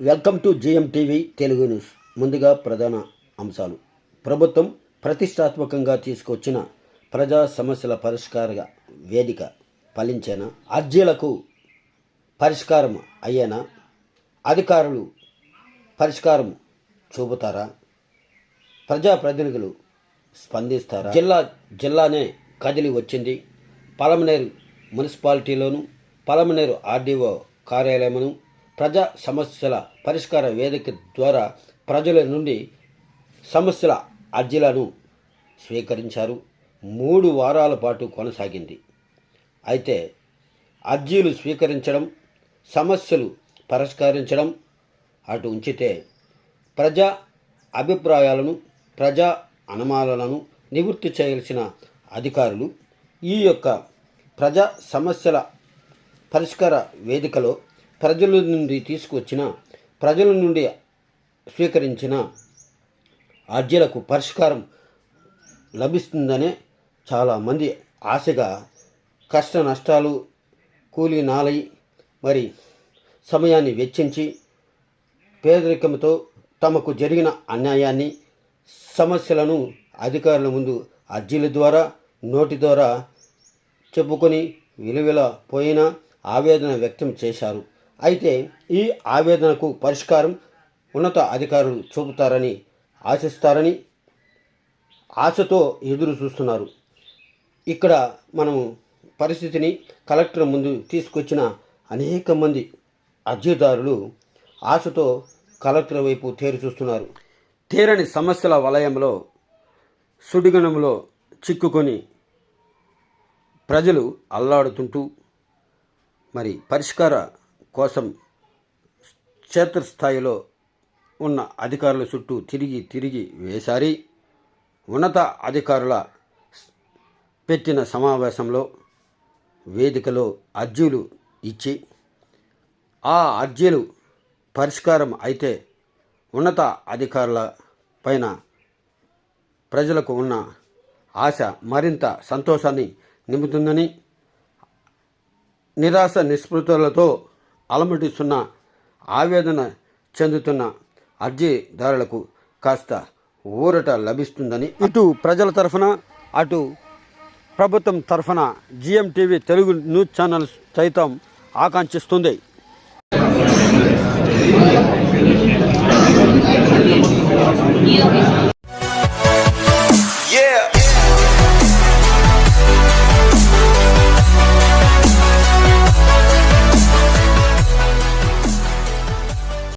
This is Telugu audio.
Welcome to GM TV Telugu news. ముందుగా ప్రధాన అంశాలు. ప్రభుత్వం ప్రతిష్టాత్మకంగా తీసుకొచ్చిన ప్రజా సమస్యల పరిష్కార వేదిక ఫలించేనా అర్జీలకు పరిష్కారం అయ్యేనా అధికారులు పరిష్కారం చూపుతారా? ప్రజాప్రతినిధులు స్పందిస్తారా? జిల్లా జిల్లానే కదిలి వచ్చింది. పలమనేరు మున్సిపాలిటీలోను పలమనేరు ఆర్డీఓ కార్యాలయమును ప్రజా సమస్యల పరిష్కార వేదిక ద్వారా ప్రజల నుండి సమస్యల అర్జీలను స్వీకరించారు. మూడు వారాల పాటు కొనసాగింది. అయితే అర్జీలు స్వీకరించడం సమస్యలు పరిష్కరించడం అటు ఉంచితే ప్రజా అభిప్రాయాలను ప్రజా అనుమానాలను నివృత్తి చేయాల్సిన అధికారులు ఈ యొక్క ప్రజా సమస్యల పరిష్కార వేదికలో ప్రజల నుండి తీసుకొచ్చిన ప్రజల నుండి స్వీకరించిన అర్జీలకు పరిష్కారం లభిస్తుందనే చాలామంది ఆశగా కష్ట నష్టాలు కూలీ నాలై మరి సమయాన్ని వెచ్చించి పేదరికంతో తమకు జరిగిన అన్యాయాన్ని సమస్యలను అధికారుల ముందు అర్జీల ద్వారా నోటి ద్వారా చెప్పుకొని విలువల పోయిన ఆవేదన వ్యక్తం చేశారు. అయితే ఈ ఆవేదనకు పరిష్కారం ఉన్నత అధికారులు చూపుతారని ఆశిస్తారని ఆశతో ఎదురు చూస్తున్నారు. ఇక్కడ మనము పరిస్థితిని కలెక్టర్ ముందు తీసుకొచ్చిన అనేక మంది అర్జీదారులు ఆశతో కలెక్టర్ వైపు తేరు చూస్తున్నారు. తీరని సమస్యల వలయంలో సుడిగణంలో చిక్కుకొని ప్రజలు అల్లాడుతుంటూ మరి పరిష్కార కోసం క్షేత్రస్థాయిలో ఉన్న అధికారుల చుట్టూ తిరిగి తిరిగి వేసారి ఉన్నత అధికారుల పెట్టిన సమావేశంలో వేదికలో అర్జీలు ఇచ్చి ఆ అర్జీలు పరిష్కారం అయితే ఉన్నత అధికారుల పైన ప్రజలకు ఉన్న ఆశ మరింత సంతోషాన్ని నింపుతుందని నిరాశ నిస్పృతులతో అలమటిస్తున్న ఆవేదన చెందుతున్న అర్జీదారులకు కాస్త ఊరట లభిస్తుందని ఇటు ప్రజల తరఫున అటు ప్రభుత్వం తరఫున టీవీ తెలుగు న్యూస్ ఛానల్ సైతం ఆకాంక్షిస్తుంది.